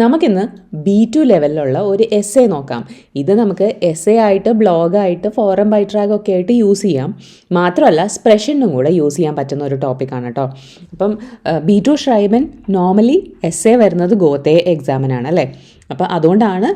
നമുക്കിന്ന് B to ലെവലിലുള്ള ഒരു എസ് എ നോക്കാം. ഇത് നമുക്ക് എസ് എ ആയിട്ട് ബ്ലോഗായിട്ട് ഫോറം ബൈട്രാഗ് ഒക്കെ ആയിട്ട് യൂസ് ചെയ്യാം. മാത്രമല്ല സ്പ്രഷനും കൂടെ യൂസ് ചെയ്യാൻ പറ്റുന്ന ഒരു ടോപ്പിക്കാണ് കേട്ടോ അപ്പം ബി ടു ഷ്രൈബൻ നോർമലി എസ് എ വരുന്നത് ഗോത്തെ എക്സാമിനാണ് അല്ലേ? അപ്പം അതുകൊണ്ടാണ്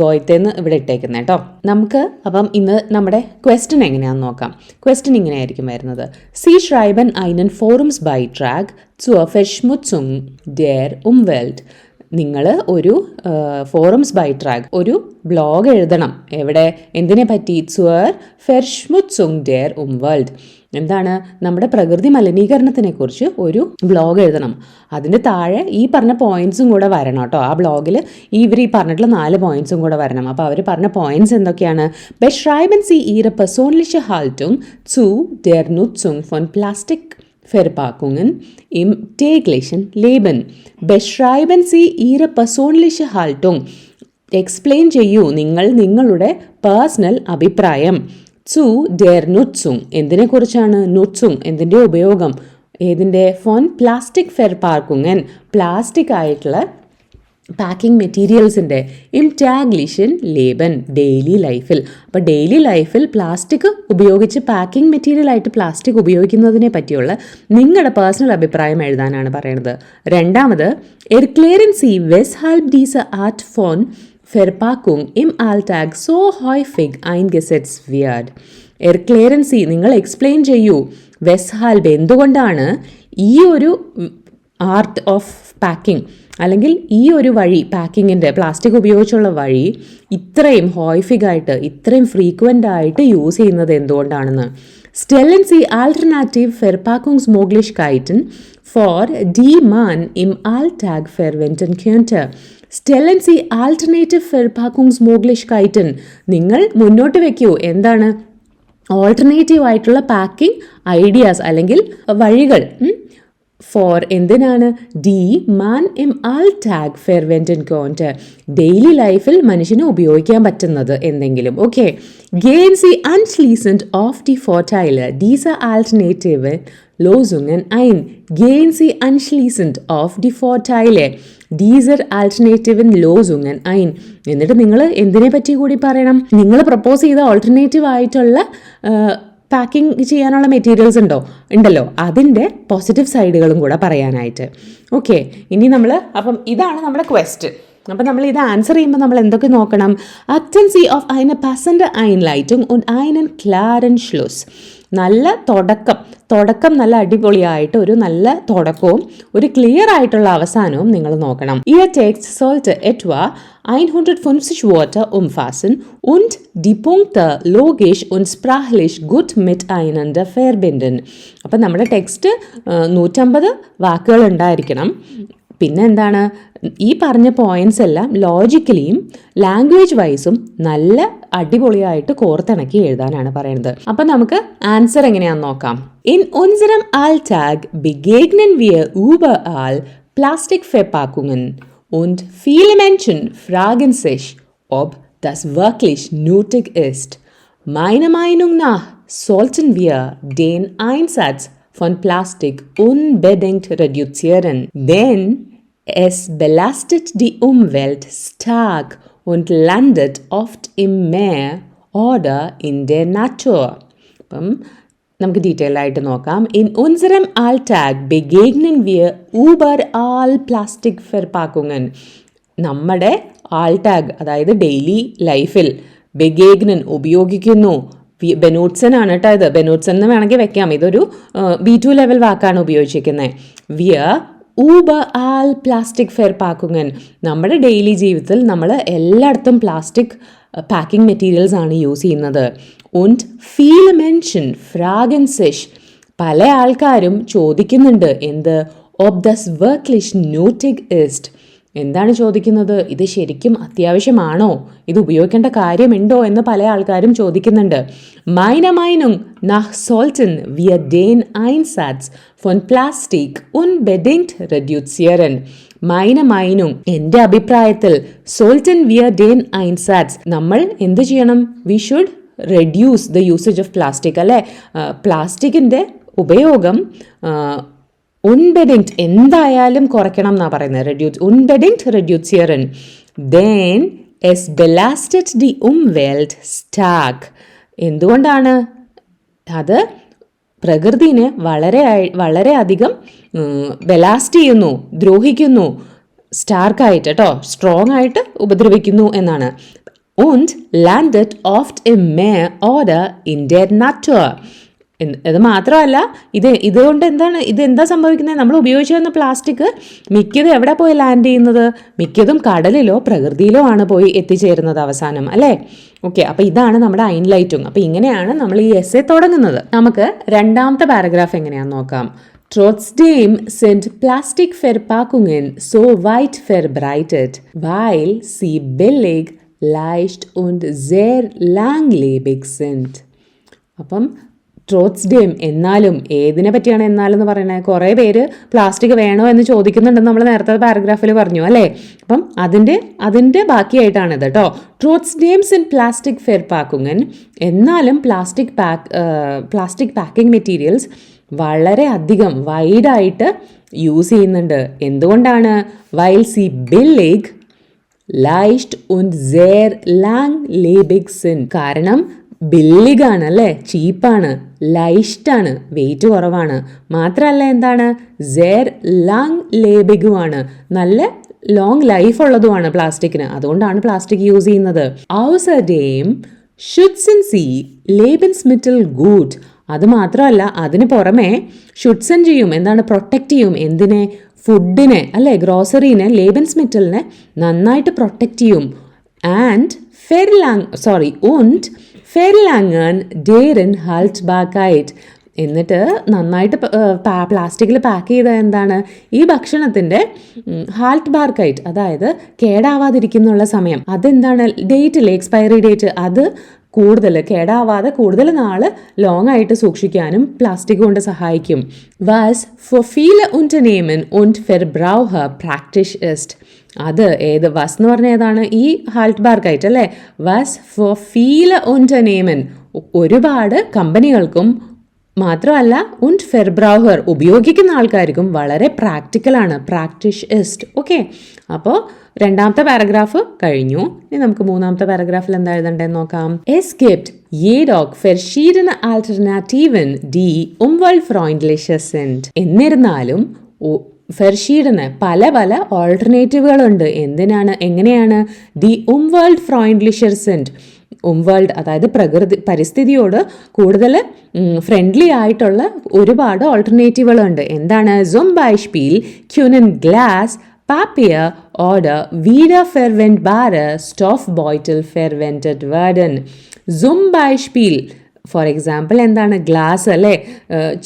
ഗോയത്തേന്ന് ഇവിടെ ഇട്ടേക്കുന്നത് കേട്ടോ നമുക്ക് അപ്പം ഇന്ന് നമ്മുടെ ക്വസ്റ്റ്യൻ എങ്ങനെയാണെന്ന് നോക്കാം. ക്വസ്റ്റ്യൻ ഇങ്ങനെയായിരിക്കും വരുന്നത്. സി ഷ്രൈബൻ ഐനൻ ഫോറംസ് ബൈ ട്രാക്ക് zur Verschmutzung der Umwelt. നിങ്ങൾ ഒരു ഫോറംസ് ബൈ ട്രാക്ക് ഒരു ബ്ലോഗ് എഴുതണം. എവിടെ? എന്തിനെ പറ്റി? ചുവർ ഫെർഷ്മുത്സുങ് ഡെയർ ഉം വേൾഡ് എന്താണ്? നമ്മുടെ പ്രകൃതി മലിനീകരണത്തിനെ കുറിച്ച് ഒരു ബ്ലോഗ് എഴുതണം. അതിന്റെ താഴെ ഈ പറഞ്ഞ പോയിന്റ്സും കൂടെ വരണം കേട്ടോ. ആ ബ്ലോഗിൽ ഇവർ ഈ പറഞ്ഞിട്ടുള്ള നാല് പോയിന്റ്സും കൂടെ വരണം. അപ്പോൾ അവർ പറഞ്ഞ പോയിന്റ്സ് എന്തൊക്കെയാണ്? ബെഷ്റൈബൻ സി ഈര പെർസോൺലിഷ ഹാൾട്ടും ചു ഡെർ നുത്സുങ് ഫോൺ പ്ലാസ്റ്റിക് Verpackungen im täglichen Leben. Beschreiben Sie Ihre persönliche Haltung. Explain ചെയ്യൂ നിങ്ങൾ നിങ്ങളുടെ പേഴ്സണൽ അഭിപ്രായം. ചു ഡെർ നുറ്റ്സുങ് എന്തിനെക്കുറിച്ചാണ് നുറ്റ്സുങ് എന്തിന്റെ ഉപയോഗം? ഏതിന്റെ? ഫോൺ പ്ലാസ്റ്റിക് ഫെർ പാർക്കുങ്ങൻ പ്ലാസ്റ്റിക് ആയിട്ടുള്ള പാക്കിംഗ് മെറ്റീരിയൽസിന്റെ ഇംടാഗ്ലിഷൻ ലേബൻ ഡെയിലി ലൈഫിൽ അപ്പോൾ ഡെയിലി ലൈഫിൽ പ്ലാസ്റ്റിക് ഉപയോഗിച്ച് പാക്കിംഗ് മെറ്റീരിയലായിട്ട് പ്ലാസ്റ്റിക് ഉപയോഗിക്കുന്നതിനെ പറ്റിയുള്ള നിങ്ങളുടെ പേഴ്സണൽ അഭിപ്രായം എഴുതാനാണ് പറയുന്നത്. രണ്ടാമത് എർക്ലേരൻ സി വെസ് ഹാൽപ് ഡീസ് ആർട്ട് ഫോൺ ഫെർപാക്കുങ് ഇം ആൽടാഗ് സോ ഹോയ് ഫിഗ് ഐൻ ഗെസെറ്റ്സ് എർ ക്ലിയറൻസി നിങ്ങൾ എക്സ്പ്ലെയിൻ ചെയ്യൂ. വെസ് ഹാൽബ് എന്തുകൊണ്ടാണ് ഈ ഒരു ആർട്ട് ഓഫ് പാക്കിംഗ് അല്ലെങ്കിൽ ഈ ഒരു വഴി പാക്കിങ്ങിന്റെ പ്ലാസ്റ്റിക് ഉപയോഗിച്ചുള്ള വഴി ഇത്രയും ഹോയ്ഫിഗായിട്ട് ഇത്രയും ഫ്രീക്വന്റ് ആയിട്ട് യൂസ് ചെയ്യുന്നത് എന്തുകൊണ്ടാണെന്ന്. സ്റ്റെല്ലൻ സി ആൾട്ടർനാറ്റീവ് ഫെർപാക്കുങ്സ് മോഗ്ലിഷ് കൈറ്റൻ ഫോർ ഡി മാൻ ഇം ആൽ ടാഗ് ഫെർവെന്റൻ ക്യൂന്റർ സ്റ്റെല്ലൻ സി ആൾട്ടർനേറ്റീവ് ഫെർപാക്കുങ്സ് മോഗ്ലിഷ് കൈറ്റൻ നിങ്ങൾ മുന്നോട്ട് വെക്കൂ. എന്താണ്? ഓൾട്ടർനേറ്റീവ് ആയിട്ടുള്ള പാക്കിംഗ് ഐഡിയാസ് അല്ലെങ്കിൽ വഴികൾ. ഫോർ എന്തിനാണ്? ഡി മാൻ എം ആൾ ടാഗ് ഫെർവെന്റ് ഇൻ കോൺറ്റ് ഡെയിലി ലൈഫിൽ മനുഷ്യന് ഉപയോഗിക്കാൻ പറ്റുന്നത് എന്തെങ്കിലും. ഓക്കെ ഗെയിൻസ് ഈ അൺലീസന്റ് ഓഫ് ഡി ഫോർട്ടൈൽ ഡീസ് ആർ ആൾട്ടർനേറ്റീവ് ലോസുങ്ങൻ ഐൻ ഗെയിൻസ് ഈ അൺലീസന്റ് ഓഫ് ഡി ഫോർട്ടൈൽ ഡീസർ ആൾട്ടർനേറ്റീവ് ഇൻ ലോസുങ്ങൻ ഐൻ എന്നിട്ട് നിങ്ങൾ എന്തിനെ പറ്റി കൂടി പറയണം? നിങ്ങൾ പ്രപ്പോസ് ചെയ്ത ഓൾട്ടർനേറ്റീവ് ആയിട്ടുള്ള പാക്കിംഗ് ചെയ്യാനുള്ള മെറ്റീരിയൽസ് ഉണ്ടോ? ഉണ്ടല്ലോ. അതിന്റെ പോസിറ്റീവ് സൈഡുകളും കൂടെ പറയാനായിട്ട്. ഓക്കെ ഇനി നമ്മൾ അപ്പം ഇതാണ് നമ്മുടെ ക്വസ്റ്റ് അപ്പം നമ്മൾ ഇത് ആൻസർ ചെയ്യുമ്പോൾ നമ്മൾ എന്തൊക്കെ നോക്കണം? അക്റ്റൻസി ഓഫ് ഐന പസന്റെ ഐൻ ലൈറ്റും ഉൻ ഐനൻ ക്ലാരൻ Schluss നല്ല തുടക്കം. തുടക്കം നല്ല അടിപൊളിയായിട്ട് ഒരു നല്ല തുടക്കവും ഒരു ക്ലിയർ ആയിട്ടുള്ള അവസാനവും നിങ്ങൾ നോക്കണം. ഈ ടേക്സ് സോൾട്ട് എറ്റ്വ 150 Worte umfassen und die Punkte logisch und sprachlich gut miteinander verbinden. അപ്പം നമ്മുടെ ടെക്സ്റ്റ് നൂറ്റമ്പത് വാക്കുകൾ ഉണ്ടായിരിക്കണം. പിന്നെ എന്താണ് ഈ പറഞ്ഞ പോയിന്റ്സ് എല്ലാം ലോജിക്കലിയും ലാംഗ്വേജ് വൈസും നല്ല അടിപൊളിയായിട്ട് കോർത്തിണക്കി എഴുതാനാണ് പറയുന്നത്. അപ്പൊ നമുക്ക് ആൻസർ എങ്ങനെയാന്ന് നോക്കാം. ഇൻ ഒൻസരം ആൽ ടാഗ് ബിഗേഗ്നൻ വിയർ ഊബർ ആൽ പ്ലാസ്റ്റിക് ഫെപ്പാക്കുങ്ൻ ഉൻഡ് ഫീലിമെൻഷൻ ഫ്രാഗൻസിഷ് ഓബ് ദസ് വർക്ക്ലിഷ് ന്യൂട്ടിക് ഇസ്റ്റ് മൈനമൈനുങ് നാ സോൾട്ടൻ വിയർ ഡെയിൻ ഐൻസാറ്റ്സ് von Plastik unbedingt reduzieren, denn es belastet die Umwelt stark und landet oft im Meer oder in der Natur. അപ്പം നമുക്ക് ഡീറ്റെയിൽ ആയിട്ട് നോക്കാം ഇൻ ഉൻസരം ആൽ ടാഗ് ബെഗേഗ്നൻ വിയർ ഊബർ ആൽ പ്ലാസ്റ്റിക് ഫെർപാക്കുങ്ങൻ നമ്മുടെ ആൾ ടാഗ് അതായത് ഡെയിലി ലൈഫിൽ ബെഗേഗ്നൻ ഉപയോഗിക്കുന്നു ബെനൂട്സൻ ആണ് കേട്ടോ ഇത്. ബെനൂട്സൻ എന്ന് വേണമെങ്കിൽ വെക്കാം. ഇതൊരു ബി ടു ലെവൽ വാക്കാണ് ഉപയോഗിച്ചിരിക്കുന്നത് വിയർ ഊബ ആൽ പ്ലാസ്റ്റിക് ഫെയർ പാക്കുങ്ങൻ. നമ്മുടെ ഡെയിലി ജീവിതത്തിൽ നമ്മൾ എല്ലായിടത്തും പ്ലാസ്റ്റിക് പാക്കിംഗ് മെറ്റീരിയൽസ് ആണ് യൂസ് ചെയ്യുന്നത്. ഉണ്ട് ഫീൽ മെൻഷൻ sich പല ആൾക്കാരും ചോദിക്കുന്നുണ്ട് എന്ത്? ഓബ് ദസ് വർക്ക് ലിഷ് നോട്ടിക് ist എന്താണ് ചോദിക്കുന്നത്? ഇത് ശരിക്കും അത്യാവശ്യമാണോ? ഇത് ഉപയോഗിക്കേണ്ട കാര്യമുണ്ടോ എന്ന് പല ആൾക്കാരും ചോദിക്കുന്നുണ്ട്. മൈന മൈനും നഹ് സോൾട്ടൻ വിയ ഡേൻ ഐൻസാറ്റ്സ് ഫോൺ പ്ലാസ്റ്റിക് ഉൻ ബെഡിന്റ് റെഡ്യൂസിയറൻ മൈന മൈനും എന്റെ അഭിപ്രായത്തിൽ സോൾട്ടൻ വിയ ഡേൻ ഐൻസാറ്റ്സ് നമ്മൾ എന്ത് ചെയ്യണം? We should reduce the usage of plastic അല്ലേ? പ്ലാസ്റ്റിക്കിന്റെ ഉപയോഗം ഉൺബെഡിങ്റ്റ് എന്തായാലും കുറയ്ക്കണം എന്നാണ് പറയുന്നത്. റെഡ്യൂസ് ഉൺബെഡിങ്റ്റ് റെഡ്യൂസിയറൻ ദെൻ എസ് ബെലാസ്റ്റഡ് ഡി ഉം വെൽഡ് സ്റ്റാക്ക് എന്തുകൊണ്ടാണ്? അത് പ്രകൃതിനെ വളരെ വളരെ അധികം ബെലാസ്റ്റ് ചെയ്യുന്നു ദ്രോഹിക്കുന്നു സ്റ്റാർക്കായിട്ട് കേട്ടോ സ്ട്രോങ് ആയിട്ട് ഉപദ്രവിക്കുന്നു എന്നാണ്. Und landet oft im Meer oder in der. ഇത് മാത്രമല്ല ഇത് ഇതുകൊണ്ട് എന്താണ് ഇത് എന്താ സംഭവിക്കുന്നത്? നമ്മൾ ഉപയോഗിച്ചു വന്ന പ്ലാസ്റ്റിക് മിക്കതും എവിടെ പോയി ലാൻഡ് ചെയ്യുന്നത്? മിക്കതും കടലിലോ പ്രകൃതിയിലോ ആണ് പോയി എത്തിച്ചേരുന്നത് അവസാനം അല്ലേ? ഓക്കെ അപ്പോൾ ഇതാണ് നമ്മുടെ ഐൻ ലൈറ്റും അപ്പോൾ ഇങ്ങനെയാണ് നമ്മൾ ഈ എസ് എ തുടങ്ങുന്നത്. നമുക്ക് രണ്ടാമത്തെ പാരഗ്രാഫ് എങ്ങനെയാണെന്ന് നോക്കാം. Trotzdem sind Plastikverpackungen so weit verbreitet, weil sie billig, leicht und sehr langlebig sind. അപ്പം ട്രോത്സ് ഡേം എന്നാലും ഏതിനെ പറ്റിയാണ് എന്നാലും എന്ന് പറയുന്നത്? കുറേ പേര് പ്ലാസ്റ്റിക് വേണോ എന്ന് ചോദിക്കുന്നുണ്ടെന്ന് നമ്മൾ നേരത്തെ പാരഗ്രാഫിൽ പറഞ്ഞു അല്ലേ? അപ്പം അതിന്റെ അതിന്റെ ബാക്കിയായിട്ടാണ് ഇത് കേട്ടോ ട്രോത്സ് ഡേംസ് ഇൻ പ്ലാസ്റ്റിക് ഫെയർ പാക്കുങ്ങൻ എന്നാലും plastic pack plastic packing materials വളരെ അധികം വൈഡായിട്ട് യൂസ് ചെയ്യുന്നുണ്ട്. എന്തുകൊണ്ടാണ്? വൈൽ സി ബില്ലിഗ് ലൈസ്റ്റ് und sehr lebig sind. കാരണം ബില്ലിഗാണ് അല്ലേ? ചീപ്പാണ് ലൈഷ്ടാണ് വെയിറ്റ് കുറവാണ്. മാത്രമല്ല എന്താണ്? സെയർ ലാങ് ലേബിഗുമാണ് നല്ല ലോങ് ലൈഫ് ഉള്ളതുമാണ് പ്ലാസ്റ്റിക്കിന്. അതുകൊണ്ടാണ് പ്ലാസ്റ്റിക് യൂസ് ചെയ്യുന്നത്. ഔസഡേം ഷുഡ്സൻ സി ലേബൻസ് മിറ്റൽ ഗൂഡ്. അത് മാത്രമല്ല അതിന് പുറമെ ഷുഡ്സൻ ചെയ്യും എന്താണ്? പ്രൊട്ടക്റ്റ് ചെയ്യും. എന്തിനെ? ഫുഡിനെ അല്ലെ? ഗ്രോസറീനെ ലേബൻസ് മിറ്റലിനെ നന്നായിട്ട് പ്രൊട്ടക്റ്റ് ചെയ്യും. ആൻഡ് ഫെർ ഫെർലാങ് സോറി und ഫെർലാങ്ങൻ ഡേറിൻ ഹാൾട്ട് ബാക്കായിട്ട് എന്നിട്ട് നന്നായിട്ട് പ്ലാസ്റ്റിക്കിൽ പാക്ക് ചെയ്ത എന്താണ്? ഈ ഭക്ഷണത്തിന്റെ ഹാൾട്ട് ബാർക്കൈറ്റ് അതായത് കേടാവാതിരിക്കുന്നുള്ള സമയം. അതെന്താണ്? ഡേറ്റില്ലേ എക്സ്പയറി ഡേറ്റ് അത് കൂടുതൽ കേടാവാതെ കൂടുതൽ നാൾ ലോങ് ആയിട്ട് സൂക്ഷിക്കാനും പ്ലാസ്റ്റിക് കൊണ്ട് സഹായിക്കും. വാസ് ഫോർ ഫീൽ ഉന്റനേമൻ und Verbraucher പ്രാക്ടീസ് ഇസ്റ്റ് അത് ഏത് വസ് എന്ന് പറഞ്ഞ ഏതാണ്? ഈ ഹാൾട്ട് ബാർക്കായിട്ട് അല്ലേ വസ് ഫോർ ഫീൽ ഉന്റനേമൻ ഒരുപാട് കമ്പനികൾക്കും മാത്രമല്ല ഉൻഡ് ഫെർബ്രൗഹർ ഉപയോഗിക്കുന്ന ആൾക്കാർക്കും വളരെ പ്രാക്ടിക്കലാണ് പ്രാക്ടിഷ് ഇസ്റ്റ് ഓക്കെ അപ്പോൾ രണ്ടാമത്തെ പാരഗ്രാഫ് കഴിഞ്ഞു. ഇനി നമുക്ക് മൂന്നാമത്തെ പാരഗ്രാഫിൽ എന്താ എഴുതണ്ടെന്ന് നോക്കാം. എസ് ഗിഫ്റ്റ് jedoch verschiedene Alternativen, die umweltfreundlicher sind. എന്നിരുന്നാലും ഫെർഷീഡിന് പല പല ഓൾട്ടർനേറ്റീവുകളുണ്ട്. എന്തിനാണ്? എങ്ങനെയാണ്? ദി ഉം വേൾഡ് ഫ്രോയിൻഡ്ലിഷർ സെന്റ് ഉംവേൾഡ് അതായത് പ്രകൃതി പരിസ്ഥിതിയോട് കൂടുതൽ ഫ്രണ്ട്ലി ആയിട്ടുള്ള ഒരുപാട് ഓൾട്ടർനേറ്റീവുകളുണ്ട്. എന്താണ്? സും ബൈഷ്പീൽ ക്യുനൻ ഗ്ലാസ് പാപ്പിയർ ഓർഡർ വീഡ ഫെർവെന്റ് സ്റ്റോഫ് ബോയ്റ്റിൽ ഫെർവെന്റഡ് വേർഡൻ സും ബൈഷ്പീൽ ഫോർ എക്സാമ്പിൾ എന്താണ്? ഗ്ലാസ് അല്ലേ?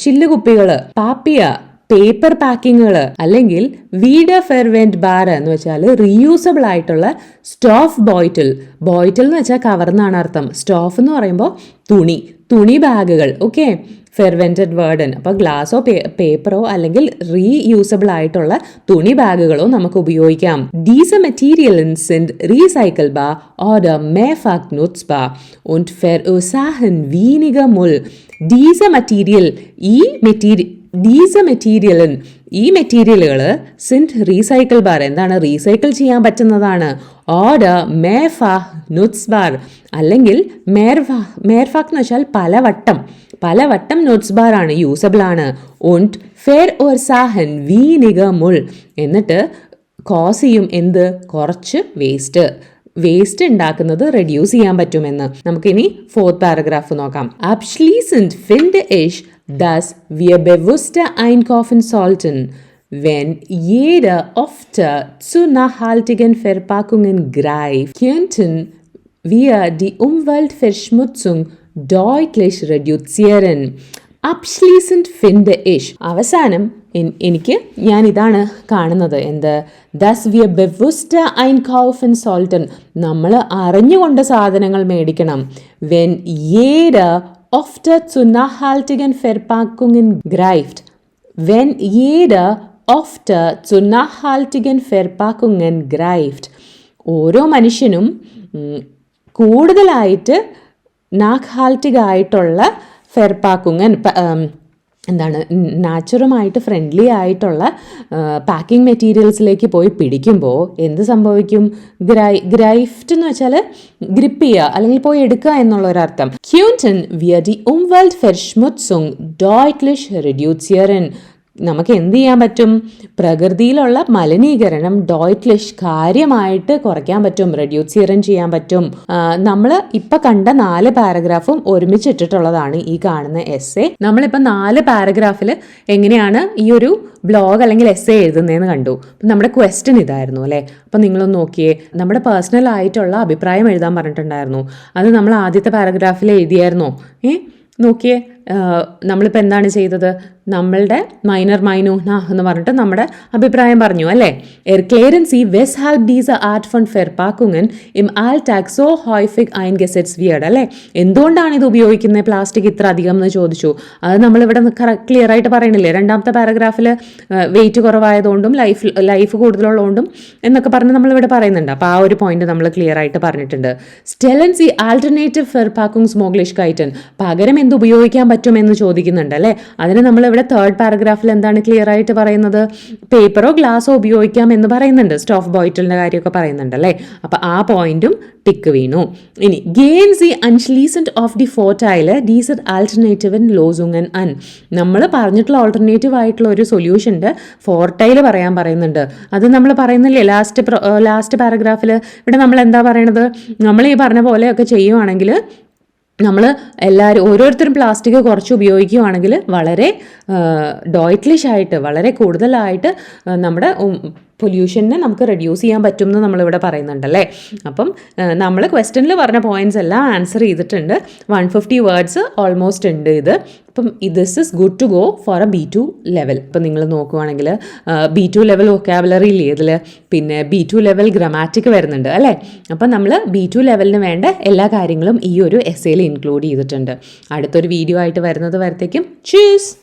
ചില്ലുകുപ്പികൾ പാപ്പിയ പേപ്പർ പാക്കിങ്ങുകൾ അല്ലെങ്കിൽ വീഡ് ഫെർവെന്റ് ബാർ എന്ന് വെച്ചാൽ റീയൂസബിൾ ആയിട്ടുള്ള സ്റ്റോഫ് ബോയ്റ്റിൽ ബോയ്റ്റിൽ എന്ന് വെച്ചാൽ കവർ എന്നാണ് അർത്ഥം. സ്റ്റോഫ് എന്ന് പറയുമ്പോൾ തുണി തുണി ബാഗുകൾ ഓക്കെ ഫെർവെന്റഡ് വേർഡൻ അപ്പോൾ ഗ്ലാസോ പേപ്പറോ അല്ലെങ്കിൽ റീയൂസബിൾ ആയിട്ടുള്ള തുണി ബാഗുകളോ നമുക്ക് ഉപയോഗിക്കാം. ഡീസ മെറ്റീരിയലിൻ സിൻഡ് റീസൈക്കിൾbar oder mehrfach nutzbar und verursachen weniger Müll. Diese Material, ഈ മെറ്റീരിയൽ ഡീസ മെറ്റീരിയലിൻ ഈ മെറ്റീരിയലുകൾ സിന്റ് റീസൈക്കിൾ ബാർ എന്താണ്? റീസൈക്കിൾ ചെയ്യാൻ പറ്റുന്നതാണ്. ഓർഡർ മേഫ നുറ്റ്സ് ബാർ അല്ലെങ്കിൽ മേർഫ മേർഫാക്ക് എന്ന് വെച്ചാൽ പലവട്ടം. പലവട്ടം നോട്ട്സ് ബാർ ആണ് യൂസബിൾ ആണ് und verursachen weniger മുൾ എന്നിട്ട് കോസ് ചെയ്യും എന്ത് കുറച്ച് വേസ്റ്റ് വേസ്റ്റ് ഉണ്ടാക്കുന്നത് റെഡ്യൂസ് ചെയ്യാൻ പറ്റുമെന്ന് നമുക്കിനി ഫോർത്ത് പാരഗ്രാഫ് നോക്കാം അബ്ഷ്ലീസൻറ്റ് ഫിൻഡ് ഇഷ് thus wir bewusster einkaufen sollten, wenn jeder öfter zu nachhaltigen Verpackungen greift, könnten wir die Umweltverschmutzung deutlich റെഡ്യൂസിയറൻ അബ്ഷ്ലീസന്റ് ഫിൻഡ് ഇഷ്. അവസാനം എനിക്ക് ഞാൻ ഇതാണ് കാണുന്നത്. എന്ത്? ദസ് വിയ ബെവുസ്റ്റ ഐൻ കൗഫൻ സോൾട്ടൻ നമ്മൾ അറിഞ്ഞുകൊണ്ട് സാധനങ്ങൾ മേടിക്കണം. വെൻ ഏഡ് ഓഫ്റ്റർ Verpackungen greift. Wenn jeder oft zu nachhaltigen Verpackungen greift. ഓരോ മനുഷ്യനും കൂടുതലായിട്ട് നാഗ്ഹാൽറ്റിക് ആയിട്ടുള്ള ഫെർപാക്കുങ്ങൻ ഉം, എന്താണ് നാച്ചുറുമായിട്ട് ഫ്രണ്ട്ലി ആയിട്ടുള്ള പാക്കിംഗ് മെറ്റീരിയൽസിലേക്ക് പോയി പിടിക്കുമ്പോൾ എന്ത് സംഭവിക്കും? ഗ്രൈ ഗ്രൈഫ്റ്റ് എന്ന് വെച്ചാൽ ഗ്രിപ്പ് ചെയ്യുക അല്ലെങ്കിൽ പോയി എടുക്കുക എന്നുള്ള ഒരർത്ഥം ക്യൂന്റൻ വിയർ ഡി ഉംവെൽറ്റ് ഫെർഷ്മുത്സുങ് ഡോയ്റ്റ്ലിഷ് റെഡ്യൂസിയറൻ നമുക്ക് എന്ത് ചെയ്യാൻ പറ്റും? പ്രകൃതിയിലുള്ള മലിനീകരണം ഡോയ്റ്റ്ലിഷ് കാര്യമായിട്ട് കുറയ്ക്കാൻ പറ്റും റെഡ്യൂസ് ചെയ്യാൻ ചെയ്യാൻ പറ്റും. നമ്മൾ ഇപ്പൊ കണ്ട നാല് പാരഗ്രാഫും ഒരുമിച്ചിട്ടിട്ടുള്ളതാണ് ഈ കാണുന്ന എസ് എ നമ്മളിപ്പോൾ നാല് പാരഗ്രാഫിൽ എങ്ങനെയാണ് ഈ ഒരു ബ്ലോഗ് അല്ലെങ്കിൽ എസ് എ എഴുതുന്നതെന്ന് കണ്ടു നമ്മുടെ ക്വസ്റ്റ്യൻ ഇതായിരുന്നു അല്ലേ? അപ്പം നിങ്ങളൊന്ന് നോക്കിയേ. നമ്മുടെ പേഴ്സണൽ ആയിട്ടുള്ള അഭിപ്രായം എഴുതാൻ പറഞ്ഞിട്ടുണ്ടായിരുന്നു. അത് നമ്മൾ ആദ്യത്തെ പാരഗ്രാഫിൽ എഴുതിയായിരുന്നോ? ഏ? നോക്കിയേ. നമ്മളിപ്പോൾ എന്താണ് ചെയ്തത്? നമ്മളുടെ മൈനർ മൈനൂഹ്ന എന്ന് പറഞ്ഞിട്ട് നമ്മുടെ അഭിപ്രായം പറഞ്ഞു അല്ലേ? എർ ക്ലിയറൻസ് ഈ വെസ് ഹാൽപ് ഡീസ് ആർട്ട് ഫണ്ട് ഫെർപാക്കുങ്ങൻ ഇം ആൽ ടാക്സോ ഹോയ്ഫിക് ഐൻ ഗെസെറ്റ്സ് വിയർഡ് അല്ലേ? എന്തുകൊണ്ടാണ് ഇത് ഉപയോഗിക്കുന്നത്? പ്ലാസ്റ്റിക് ഇത്ര അധികം എന്ന് ചോദിച്ചു. അത് നമ്മളിവിടെ ക്ലിയർ ആയിട്ട് പറയണില്ലേ? രണ്ടാമത്തെ പാരഗ്രാഫിൽ വെയിറ്റ് കുറവായതുകൊണ്ടും ലൈഫ് ലൈഫ് കൂടുതലുള്ളതുകൊണ്ടും എന്നൊക്കെ പറഞ്ഞ് നമ്മളിവിടെ പറയുന്നുണ്ട്. അപ്പോൾ ആ ഒരു പോയിന്റ് നമ്മൾ ക്ലിയർ ആയിട്ട് പറഞ്ഞിട്ടുണ്ട്. സ്റ്റെലൻസ് ഈ ആൾട്ടർനേറ്റീവ് ഫെർപാക്കുങ് സ്മോഗ്ലിഷ് കൈറ്റൻ പകരം എന്ത് ഉപയോഗിക്കാൻ പറ്റുമെന്ന് ചോദിക്കുന്നുണ്ട് അല്ലേ? അതിന് നമ്മൾ ഇവിടെ തേർഡ് പാരഗ്രാഫിൽ എന്താണ് ക്ലിയർ ആയിട്ട് പറയുന്നത്? പേപ്പറോ ഗ്ലാസോ ഉപയോഗിക്കാം എന്ന് പറയുന്നുണ്ട് സ്റ്റോഫ് ബോയ്റ്റലിന്റെ കാര്യമൊക്കെ പറയുന്നുണ്ട് അല്ലേ? അപ്പോൾ ആ പോയിന്റും ടിക്ക് വീണു. ഇനി ഗെയിൻസ് ഈ അൺലീസന്റ് ഓഫ് ദി ഫോർട്ടൈൽ ഡീസർ ആൾട്ടർനേറ്റീവ് ഇൻ ലോസുങ്ങൻ അൻ നമ്മൾ പറഞ്ഞിട്ടുള്ള ഓൾട്ടർനേറ്റീവ് ആയിട്ടുള്ള ഒരു സൊല്യൂഷൻ ഉണ്ട് ഫോർട്ടൈൽ പറയാൻ പറയുന്നുണ്ട്. അത് നമ്മൾ പറയുന്നില്ലേ ലാസ്റ്റ് ലാസ്റ്റ് പാരഗ്രാഫിൽ ഇവിടെ നമ്മൾ എന്താ പറയണത്? നമ്മൾ ഈ പറഞ്ഞ പോലെയൊക്കെ ചെയ്യുവാണെങ്കിൽ നമ്മൾ എല്ലാവരും ഓരോരുത്തരും പ്ലാസ്റ്റിക് കുറച്ച് ഉപയോഗിക്കുകയാണെങ്കിൽ വളരെ ഡോയ്റ്റ്ലിഷ് ആയിട്ട് വളരെ കൂടുതലായിട്ട് നമ്മുടെ പൊല്യൂഷനെ നമുക്ക് റെഡ്യൂസ് ചെയ്യാൻ പറ്റും എന്ന് നമ്മളിവിടെ പറയുന്നുണ്ടല്ലേ? അപ്പം നമ്മൾ ക്വസ്റ്റ്യനിൽ പറഞ്ഞ പോയിന്റ്സ് എല്ലാം ആൻസർ ചെയ്തിട്ടുണ്ട്. വൺ ഫിഫ്റ്റി വേർഡ്സ് ഓൾമോസ്റ്റ് ഉണ്ട് ഇത്. അപ്പം this is good to go for A B two level ഇപ്പം നിങ്ങൾ നോക്കുവാണെങ്കിൽ ബി ടു ലെവൽ വൊക്കാബുലറി ഇല്ലേ ഇതിൽ പിന്നെ ബി ടു ലെവൽ ഗ്രമാറ്റിക് വരുന്നുണ്ട് അല്ലേ? അപ്പം നമ്മൾ ബി ടു ലെവലിന് വേണ്ട എല്ലാ കാര്യങ്ങളും ഈ ഒരു എസ് എയിൽ ഇൻക്ലൂഡ് ചെയ്തിട്ടുണ്ട്. അടുത്തൊരു വീഡിയോ ആയിട്ട് വരുന്നത് വരത്തേക്കും. ചീസ്